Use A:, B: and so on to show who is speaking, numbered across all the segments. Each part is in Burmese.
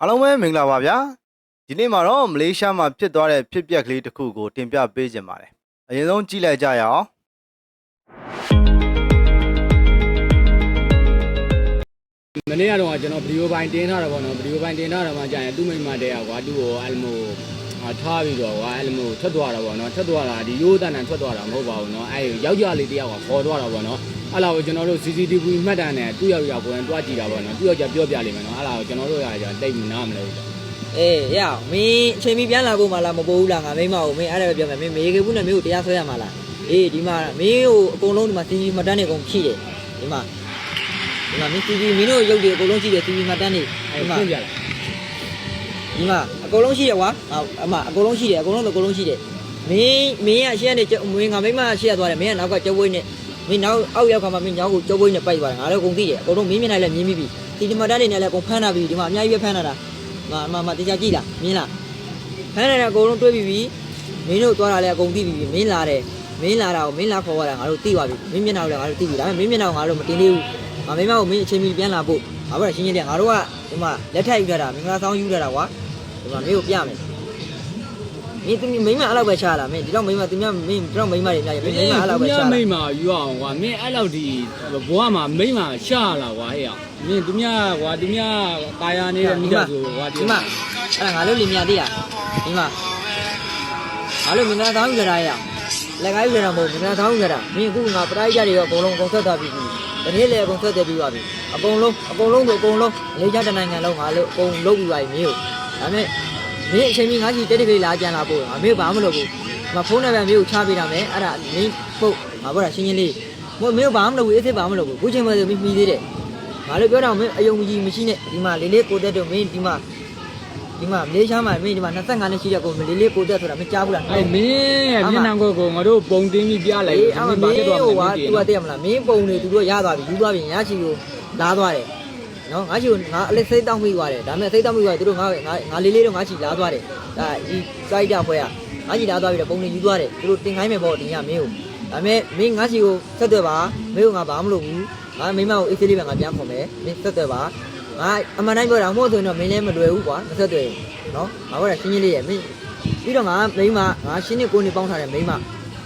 A: အားလုံးပဲမင်္ဂလာပါဗျာဒီနေ့မှာတော့မလေးရှားမှာဖြစ်သွားတဲ့ဖြစ်ပျက်ကလေးတစ်ခုကိုတင်ပြပေးခြင်းပါတယ်အရင်ဆုံးကြည့်လိုက်ကြရအောင်
B: မနေ့ကတော့ကျွန်တော်ဗီဒီယိုပိုင်းတင်ထားတာပေါ့နော်ဗီဒီယိုပိုင်းတင်ထားတာမှကြာရင်သူ့မိမတဲ့ကွာသူ့ကိုအဲ့လိုမျိုးဟာထားပြီးတော့ကွာအဲ့လိုမျိုးထွက်သွားတာပေါ့နော်ထွက်သွားတာဒီရိုးတန်တန်ထွက်သွားတာမဟုတ်ပါဘူးနော်အဲ့ယောက်ျားလေးတယောက်ကခေါ်သွားတာပေါ့နော် အဲ့လာကိုကျွန်တော်တို့ CCTV မှတ်တမ်းနဲ့သူ့ယောက်ျားကိုယ်တိုင်တွားကြည့်တာပေါ့နော်သူ့ယောက်ျားပြောပြလိမ့်မယ်နော်အဲ့လာကိုကျွန်တော်တို့ရကြတိတ်မနာမလဲဘူး
C: အေးရအောင်မင်းအချိန်မီပြန်လာဖို့မလားမပိုးဘူးလားငါမိမ့်မအောင်မင်းအဲ့ဒါပဲပြောမယ်မင်းမေကေဘူးနဲ့မင်းကိုတရားဆွဲရမှာလားအေးဒီမှာမင်းကိုအကုန်လုံးဒီမှာ TV မှတ်တမ်းတွေအကုန်ဖြည့်တယ်ဒီမှာဒီမှာမင်း TV မင်းတို့ရုပ်တွေအကုန်လုံးရှိတယ် TV မှတ်တမ်းတွေ
B: အဲ့
C: ဒီမှာ
B: ရှင်းပြလိုက်
C: ဒီမှာအကုန်လုံးရှိတယ်ကွာအမအကုန်လုံးရှိတယ်အကုန်လုံးအကုန်လုံးရှိတယ်မင်းမင်းကရှေ့ကနေမင်းငါမိမရှေ့ရသွားတယ်မင်းကနောက်ကကြောက်ဝိုးနဲ့ မင်းနောက်အောက်ရောက်ခါမှမင်းညောင်းကိုကြောက်ဝိုးနဲ့ပိုက်သွားတယ်ငါလည်းအကုန်သိတယ်အကုန်လုံးမင်းမျက်နှာလည်းမြင်ပြီးပြီဒီဒီမှတ်တမ်းတွေနဲ့လည်းအကုန်ဖမ်းတာပြီဒီမှာအများကြီးပဲဖမ်းတာလားမမမတရားကြည့်လားမြင်လားဖမ်းနေတဲ့အကုန်လုံးတွေးပြီးပြီမင်းတို့သွားတာလည်းအကုန်သိပြီးပြီမင်းလာတယ်မင်းလာတာကိုမင်းလာခေါ်ရတာငါတို့သိသွားပြီမင်းမျက်နှာကိုလည်းငါတို့သိပြီဒါပေမဲ့မင်းမျက်နှာကိုငါတို့မတင်သေးဘူးငါမိမကိုမင်းအချိန်မီပြန်လာဖို့ငါပြောရှင်းရှင်းလေးငါတို့ကဒီမှာလက်ထက်ယူထားတာမင်္ဂလာဆောင်ယူထားတာကွာဒီမှာမင်းကိုပြမယ် မင်းသူမိမအဲ့လောက်ပဲချလာမင်းဒီတော့မိမသူများမင်းဒီတော့မိမတွေများရမင်းမိမအဲ့လောက်ပဲချလာ
B: မိမယူအောင်ကွာမင်းအဲ့လောက်ဒီဘွားမှာမိမရှာလာကွာဟဲ့အောင်မင်းသူများကွာသူများကာယာနေတဲ့မိသားစုကွာ
C: ဒီမှာအဲ့ဒါငါတို့လင်မြသေးရဒီမှာငါတို့မင်္ဂလာဆောင်ယူထားတာရလက်ကားယူထားတာမဟုတ်မင်္ဂလာဆောင်ယူထားတာမင်းအခုငါပရိုက်ကြတွေရောအကုန်လုံးအကုန်ဆက်သွားပြီပြီတနေ့လေအကုန်ဆက်သွားပြီးပါပြီအကုန်လုံးအကုန်လုံးဆိုအကုန်လုံးလေးချတနိုင်ငံလုံးငါလို့အကုန်လုံးပြီးပါပြီမင်းတို့ဒါမဲ့ မင်းအချိန်ကြီးငါကြီးတက်တကိလာကြံလာပို့ငါမင်းဘာမှမလုပ်ဘူးငါဖုန်းနံပါတ်မင်းကိုချပေးတာမယ်အဲ့ဒါမင်းပုတ်ငါပြောတာရှင်းရှင်းလေးမင်းမင်းဘာမှမလုပ်ဘူးအစ်စ်ဘာမှမလုပ်ဘူးခုချိန်မှဆိုမင်းပြီးသေးတယ်ငါလည်းပြောတာမင်းအယုံကြီးမရှိနဲ့ဒီမှာလေးလေးကိုတက်တော့မင်းဒီမှာဒီမှာမလေးရှားမှာမင်းဒီမှာ25နှစ်ရှိတဲ့ကိုမလေးလေးကိုတက်ဆိုတာမကြားဘူးလား
B: အဲ့မင်းရဲ့မျက်နှာကိုကိုငါတို့ပုံတင်းပြီးပြလိုက်
C: အေးအမမင်း
B: ဖြစ်
C: ဟို
B: သွား
C: က
B: မှ
C: သူကတည်းကမလားမင်းပုံတွေသူတို့ရသွားပြီယူသွားပြီညချီကိုလာသွားတယ် နော်ငါချီကိုငါအလက်စိတ်တောက်မိသွားတယ်ဒါပေမဲ့စိတ်တောက်မိသွားတယ်သူတို့ငါငါငါလေးလေးတော့ငါချီလာသွားတယ်ဒါဒီစိုက်ကြဖွဲကငါချီလာသွားပြီတော့ပုံတွေယူသွားတယ်သူတို့တင်ခိုင်းမယ်ပေါ့တင်ရမင်းကိုဒါပေမဲ့မင်းငါချီကိုဆက်သွယ်ပါမင်းကငါဘာမှမလုပ်ဘူးငါမိမကိုအေးသေးလေးပဲငါပြန်ခေါ်မယ်မင်းဆက်သွယ်ပါငါအမှန်တိုင်းပြောတာမဟုတ်ဆိုရင်တော့မင်းလည်းမလွယ်ဘူးကွာမဆက်သွယ်နော်ငါပြောတာရှင်းရှင်းလေးရဲ့မင်းပြီးတော့ငါမိန်းမငါရှင်းနေကိုနေပေါင်းထားတဲ့မိန်းမ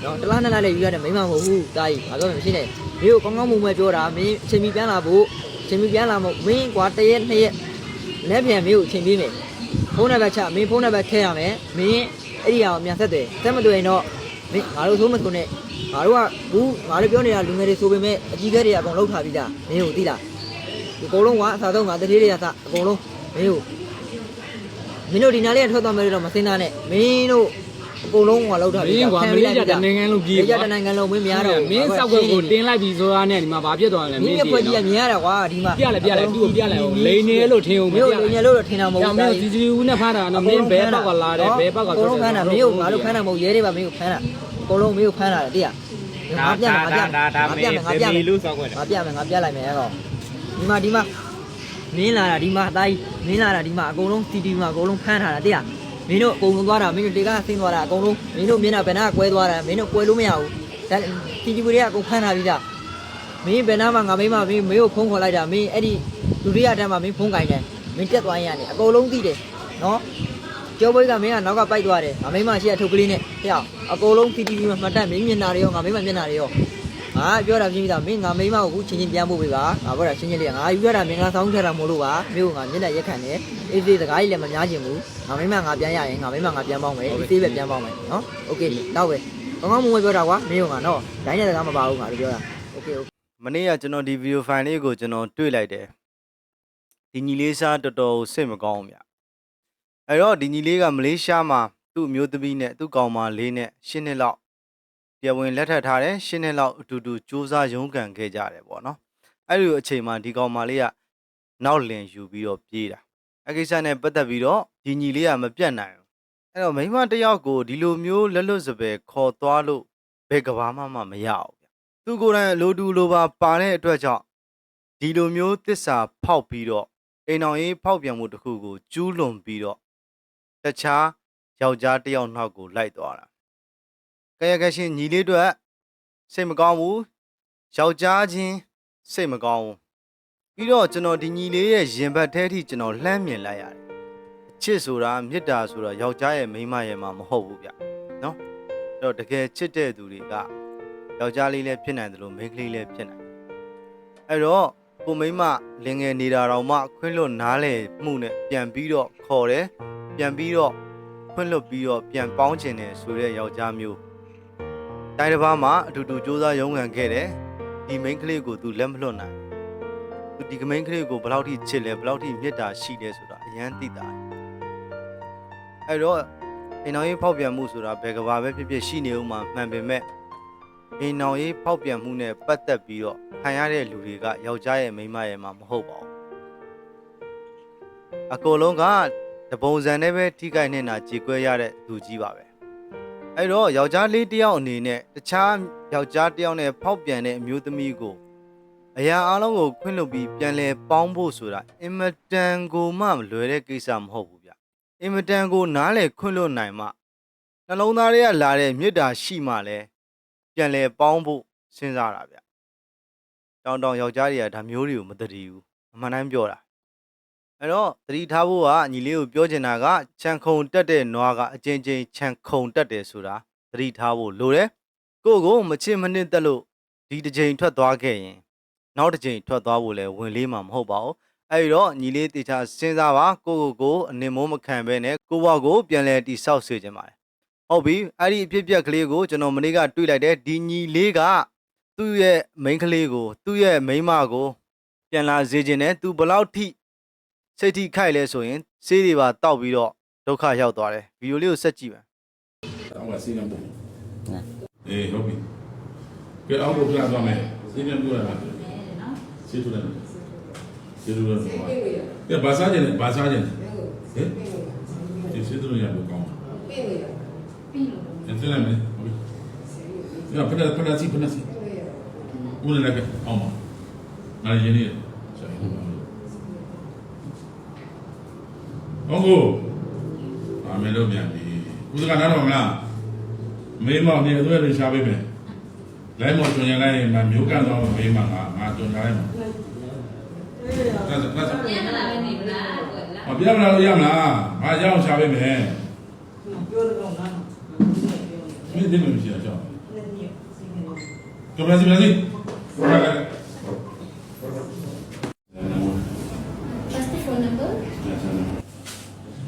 C: နော်တလားနှစ်လားလေးယူရတဲ့မိန်းမမဟုတ်ဘူးတာကြီးငါပြောမယ်ရှင်းနေမင်းကိုကောင်းကောင်းမွန်မွန်ပြောတာမင်းအချိန်မီပြန်လာဖို့အ ချိန်မီပြန်လာမို့မင်းကွာတရက်နှစ်ရက်လက်ပြန်မင်းကိုအချိန်ပေးမယ်ဖုန်းနံပါတ်ချမင်းဖုန်းနံပါတ်ထည့်ရမယ်မင်းအဲ့ဒီအောင်အမြန်ဆက်တယ်ဆက်မတွေ့ရင်တော့မင်းငါတို့သိုးမဆိုနဲ့ငါတို့ကဘူးငါတို့ပြောနေတာလူငယ်တွေဆိုပေမဲ့အကြီးကဲတွေအကုန်လောက်ထားပြီးသားမင်းကိုသိလားဒီအကုန်လုံးကအစားဆုံးငါတတိတွေကစအကုန်လုံးမင်းကိုမင်းတို့ဒီနားလေးကထွက်သွားမယ်လို့တော့မစင်းသားနဲ့မင်းတို့အ ကုန်လုံးကလောက်ထား
B: မင်းကွာမလေးကြတဲ့နိုင်ငံလုံးပြေး
C: လေးကြတဲ့နိုင်ငံလုံးမင်းမရတော့
B: မင်းစောက်ကကိုတင်းလိုက်ပြီးဆိုတာနဲ့ဒီမှာဘာဖြစ်သွားလဲ
C: မင်းရဲ့ဖွဲ့ကြီးကမြင်ရတာကွာဒီမှာ
B: ပြလိုက်ပြလိုက်သူ့ကိုပြလိုက်အောင်လိန်နေလို့ထင်အောင်မ
C: မင်း
B: ပြ
C: တို့
B: လို
C: လိ
B: က်
C: န်ရလို့တော့ထင်တာမဟုတ်
B: ကြောင်မင်းစီစီဦးနဲ့ဖမ်းတာနော်မင်းဘဲပေါက်ကလာတယ်ဘဲပေါက်က
C: အကုန်လုံးဖမ်းတာမင်းတို့ငါတို့ဖမ်းတာမဟုတ်ရဲတွေပါမင်းကိုဖမ်းတာအကုန်လုံးမင်းကိုဖမ်းတာတဲ့ငါပြမယ်ငါပြမယ်ငါပြမယ်ငါပြမယ်
B: လို့စောက်ခွက်
C: ငါပြမယ်ငါပြလိုက်မယ်အဲ့တော့ဒီမှာဒီမှာမင်းလာတာဒီမှာအသားကြီးမင်းလာတာဒီမှာအကုန်လုံးစီတီမှာအကုန်လုံးဖမ်းထားတာတဲ့ မင်းတို့အကုန်လုံးသွားတာမင်းတို့တေကဆင်းသွားတာအကုန်လုံးမင်းတို့မျက်နှာဘယ်နှကွဲသွားတာမင်းတို့ကွဲလို့မရဘူးဒါစီတီတွေကအကုန်ဖမ်းထားပြီးသားမင်းဘယ်နှမှာငါမိမမင်းမင်းကိုဖုန်းခေါ်လိုက်တာမင်းအဲ့ဒီလူတွေကတန်းမှာမင်းဖုန်းကင်တယ်မင်းတက်သွားရင်ရတယ်အကုန်လုံးသိတယ်နော်ကျော်ဘွေးကမင်းကနောက်ကပိုက်သွားတယ်ငါမိမရှိရထုတ်ကလေးနဲ့ဟဲ့အောင်အကုန်လုံး CCTV မှာမှတ်တတ်မင်းမျက်နှာတွေရောငါမိမမျက်နှာတွေရောငါပြောတာပြင်းပြီးသားမင်းငါမိန်းမကိုအခုချင်းချင်းပြန်ဖို့ပေးပါငါပြောတာချင်းချင်းလေးငါယူရတာမင်္ဂလာဆောင်ထက်တာမို့လို့ပါမြို့ကငါမျက်နှာရက်ခံတယ် အေးသေးစကားကြီးလည်းမများချင်ဘူးငါမိန်းမငါပြန်ရရင်ငါမိန်းမငါပြန်ပေါင်းမယ်အေးသေးပဲပြန်ပေါင်းမယ်နော်โอเคတော့ပဲကောင်းကောင်းမွန်မွန်ပြောတာကွာမင်းကငါနော်ဒိုင်းတဲ့စကားမပါဘူးငါတို့ပြောတာโอเคโอเค
A: မနေ့ကကျွန်တော်ဒီဗီဒီယိုဖိုင်လေးကိုကျွန်တော်တွေ့လိုက်တယ်ဒီညီလေးစားတော်တော်စိတ်မကောင်းဘူးဗျအဲ့တော့ဒီညီလေးကမလေးရှားမှာသူ့အမျိုးသမီးနဲ့သူ့ကောင်မလေးနဲ့ရှင်းနှစ်လောက်တရားဝင်လက်ထပ်ထားတယ်ရှင်းနှစ်လောက်အတူတူစူးစမ်းရုန်းကန်ခဲ့ကြတယ်ပေါ့နော်အဲ့ဒီလိုအချိန်မှာဒီကောင်မလေးကနောက်လင်ယူပြီးတော့ပြေးတာ အကိစ္စနဲ့ပတ်သက်ပြီးတော့ဒီညီလေးကမပြတ်နိုင်ဘူးအဲ့တော့မိန်းမတစ်ယောက်ကိုဒီလိုမျိုးလက်လွတ်စပယ်ခေါ်သွားလို့ဘယ်ကဘာမှမမရအောင်ဗျသူကိုယ်တိုင်လိုတူလိုပါပါတဲ့အတွက်ကြောင့်ဒီလိုမျိုးတစ္ဆာဖောက်ပြီးတော့အိမ်အောင်ရေးဖောက်ပြန်မှုတစ်ခုကိုကျူးလွန်ပြီးတော့တခြားယောက်ျားတစ်ယောက်နောက်ကိုလိုက်သွားတာကရကရှင်ညီလေးတို့စိတ်မကောင်းဘူးယောက်ျားချင်းစိတ်မကောင်းဘူး ပြီးတော့ကျွန်တော်ဒီညီလေးရဲ့ရင်ဘတ်ထဲထိကျွန်တော်လှမ်းမြင်လိုက်ရတယ်ချစ်ဆိုတာမေတ္တာဆိုတာယောက်ျားရဲ့မိန်းမရဲ့မှာမဟုတ်ဘူးဗျနော်အဲ့တော့တကယ်ချစ်တဲ့သူတွေကယောက်ျားလေးလည်းဖြစ်နိုင်တယ်လို့မိန်းကလေးလည်းဖြစ်နိုင်တယ်အဲ့တော့ကိုမိန်းမလင်ငယ်နေတာတော့မှခွင့်လွတ်နားလေမှုနဲ့ပြန်ပြီးတော့ခေါ်တယ်ပြန်ပြီးတော့ခွင့်လွတ်ပြီးတော့ပြန်ပေါင်းချင်တယ်ဆိုတဲ့ယောက်ျားမျိုးတိုင်းတစ်ပါးမှာအတူတူစူးစမ်းရုန်းကန်ခဲ့တယ်ဒီမိန်းကလေးကိုသူလက်မလွတ်နိုင် သူဒီကမိန်းကလေးကိုဘယ်လောက်ထိချစ်လဲဘယ်လောက်ထိမေတ္တာရှိလဲဆိုတာအရန်သိတာတယ်အဲ့တော့အိမ်တော်ရေးဖောက်ပြန်မှုဆိုတာဘယ်ကဘာပဲဖြစ်ဖြစ်ရှိနေဦးမှာမှန်ပေမဲ့အိမ်တော်ရေးဖောက်ပြန်မှုနဲ့ပတ်သက်ပြီးတော့ခံရတဲ့လူတွေကယောက်ျားရဲ့မိန်းမရဲ့မှာမဟုတ်ပါဘူးအကုန်လုံးကတပုံစံနဲ့ပဲထိခိုက်နေတာကြေကွဲရတဲ့လူကြီးပါပဲအဲ့တော့ယောက်ျားလေးတစ်ယောက်အနေနဲ့တခြားယောက်ျားတစ်ယောက်နဲ့ဖောက်ပြန်တဲ့အမျိုးသမီးကို အရာအလုံးကိုခွင့်လွှတ်ပြီးပြန်လဲပေါင်းဖို့ဆိုတာအင်မတန်ကိုမှမလွယ်တဲ့ကိစ္စမဟုတ်ဘူးဗျအင်မတန်ကိုနားလေခွင့်လွှတ်နိုင်မှနှလုံးသားတွေကလာတဲ့မေတ္တာရှိမှလဲပြန်လဲပေါင်းဖို့စဉ်းစားတာဗျတောင်တောင်ယောက်ျားတွေကဒါမျိုးတွေကိုမတည်ဘူးအမှန်တိုင်းပြောတာအဲ့တော့တတိထားဖို့ကညီလေးကိုပြောချင်တာကခြံခုံတက်တဲ့နွားကအချင်းချင်းခြံခုံတက်တယ်ဆိုတာတတိထားဖို့လိုတယ်ကိုယ့်ကိုမချစ်မနစ်တက်လို့ဒီတစ်ချိန်ထွက်သွားခဲ့ရင် နောက်တစ်ချိန်ထွက်သွားဖို့လဲဝင်လေးမှာမဟုတ်ပါဘူးအဲ့တော့ညီလေးတေချာစဉ်းစားပါကိုယ့်ကိုယ်ကိုအနင်မိုးမခံဘဲနဲ့ကိုယ့်ဘဝကိုပြန်လဲတိဆောက်စေချင်ပါတယ်ဟုတ်ပြီအဲ့ဒီအဖြစ်အပျက်ကလေးကိုကျွန်တော်မနေ့ကတွေးလိုက်တယ်ဒီညီလေးကသူ့ရဲ့မိန်းကလေးကို သူ့ရဲ့မိန်းမကို ပြန်လာစေခြင်းနဲ့သူဘယ်လောက်ထိစိတ်ထိခိုက်လဲဆိုရင်ဆေးတွေပါတောက်ပြီးတော့ဒုက္ခရောက်သွားတယ်ဗီဒီယိုလေးကိုဆက်ကြည့်ပါ
D: အောက်ကစီးနေပို့အေးဟုတ်ပြီကဲအောက်ကိုပြန်သွားမယ်စီးနေပို့ရတာ စီးထူတယ်စီးထူတယ်ကဲဘာစားကြလဲဘာစားကြလဲဟဲ့ဒီစီးထူရလို့ကောင်းတယ်စီးနေမယ်ဟုတ်ပြီညဖက်ဖက်စီဖက်စီဦးလည်းကအောင်မငါရင်းနေဆိုင်ဟုတ်ကိုအမေလို့မြန်ပြီဦးစကနားတော့မလားမေးမောင်နေအသွဲတွေရှားပေးမယ်။ လိုက်မော်ကျွန်ရလိုက်ရင်မမျိုးကန်တော့မေးမှာငါငါကျွန်ထားလိုက်မှာ။ဒါဆိုဒါဆို
E: ပြန်လာမယ်နေမလား
D: မပြမလားလို့ရမလား။ငါကြောက်ရှားပေးမယ်
F: ပြောတော့ကောင်းလား။
D: မင်းသိမှမရှိတော့ကြောက်
F: လက်ညက်စီနေတော့။
D: ကြောက်ပါစီပါစီ။ဟုတ်ကဲ့
E: What's the phone number?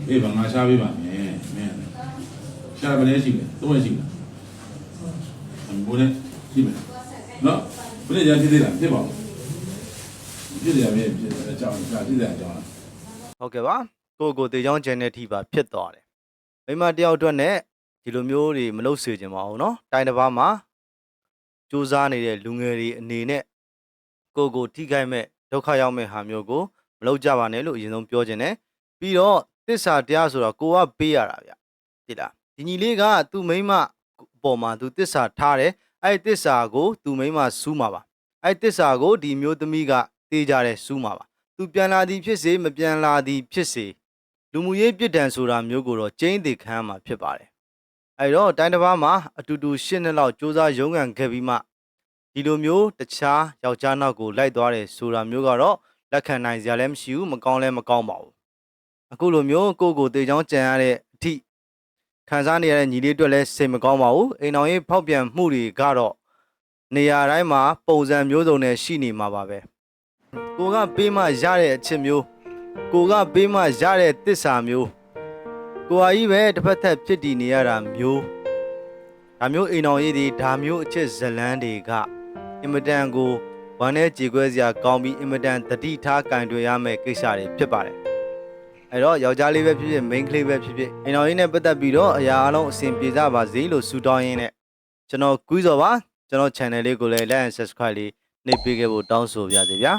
D: ။အေးဘာငါရှားပေးပါမယ်။မင်း။ရှားမလဲရှိတယ်။သုံးရရှိတယ်။အမိုးနဲ့ ရှိမယ်။နော်။ဘယ်နဲ့ကြာဖြစ်သေးလားဖြစ်ပါဦး။ဖြစ်တယ်ရမယ်ဖြစ်တယ်အကြောင်းရှားဖြစ်တယ်အကြောင်းလား
A: ဟုတ်ကဲ့ပါကိုယ့်ကိုယ်တေချောင်းကျန်တဲ့ထိပါဖြစ်သွားတယ်မိမတယောက်အတွက်နဲ့ဒီလိုမျိုးတွေမလုပ်စေချင်ပါဘူးเนาะတိုင်းတစ်ပါးမှာစူးစမ်းနေတဲ့လူငယ်တွေအနေနဲ့ကိုယ့်ကိုယ်ထိခိုက်မဲ့ဒုက္ခရောက်မဲ့ဟာမျိုးကိုမလုပ်ကြပါနဲ့လို့အရင်ဆုံးပြောချင်တယ်ပြီးတော့သစ္စာတရားဆိုတော့ကိုကပေးရတာဗျတိလားဒီညီလေးကသူ့မိန်းမအပေါ်မှာသူသစ္စာထားတယ် အဲ့ဒီသစ္စာကိုသူ့မိန်းမစူးမှာပါအဲ့ဒီသစ္စာကိုဒီမျိုးသမီးကတေးကြတယ်စူးမှာပါသူပြန်လာသည်ဖြစ်စေမပြန်လာသည်ဖြစ်စေလူမှုရေးပြစ်ဒဏ်ဆိုတာမျိုးကိုတော့ကျင်းသေးခံရမှာဖြစ်ပါတယ်။အဲတော့တိုင်းတစ်ပါးမှာအတူတူရှစ်နှစ်လောက်စူးစမ်းရုန်းကန်ခဲ့ပြီးမှဒီလိုမျိုးတခြားယောက်ျားနောက်ကိုလိုက်သွားတယ်ဆိုတာမျိုးကတော့လက်ခံနိုင်စရာလည်းမရှိဘူးမကောင်းလည်းမကောင်းပါဘူး။အခုလိုမျိုးကိုယ့်ကိုယ်တေချောင်းကြံရတဲ့အထိ ခံစားနေရတဲ့ညီလေးအတွက်လည်းစိတ်မကောင်းပါဘူး။အိမ်တော်ရေးဖောက်ပြန်မှုတွေကတော့နေရာတိုင်းမှာပုံစံမျိုးစုံနဲ့ရှိနေမှာပါပဲ။ကိုကပေးမှရတဲ့အချစ်မျိုးကိုကပေးမှရတဲ့တစ္ဆာမျိုးကိုဟာကြီးပဲတစ်ဖက်သက်ဖြစ်တည်နေရတာမျိုးဒါမျိုးအိမ်တော်ရေးတွေဒါမျိုးအချစ်ဇလန်းတွေကအင်မတန်ကိုဝမ်းနဲ့ကြေကွဲစရာကောင်းပြီးအင်မတန်တတိထားကင်တွေရမယ့်ကိစ္စတွေဖြစ်ပါတယ် အဲ့တော့ယောက်ျားလေးပဲဖြစ်ဖြစ် main ကလေးပဲဖြစ်ဖြစ်အိမ်တော်ရေးနဲ့ပတ်သက်ပြီးတော့အရာအလုံးအဆင်ပြေကြပါစေလို့ဆုတောင်းရင်းနဲ့ကျွန်တော်ကူးစော်ပါကျွန်တော် channel လေးကိုလည်း like and subscribe လေးနှိပ်ပေးခဲ့ဖို့တောင်းဆိုပါရစေဗျာ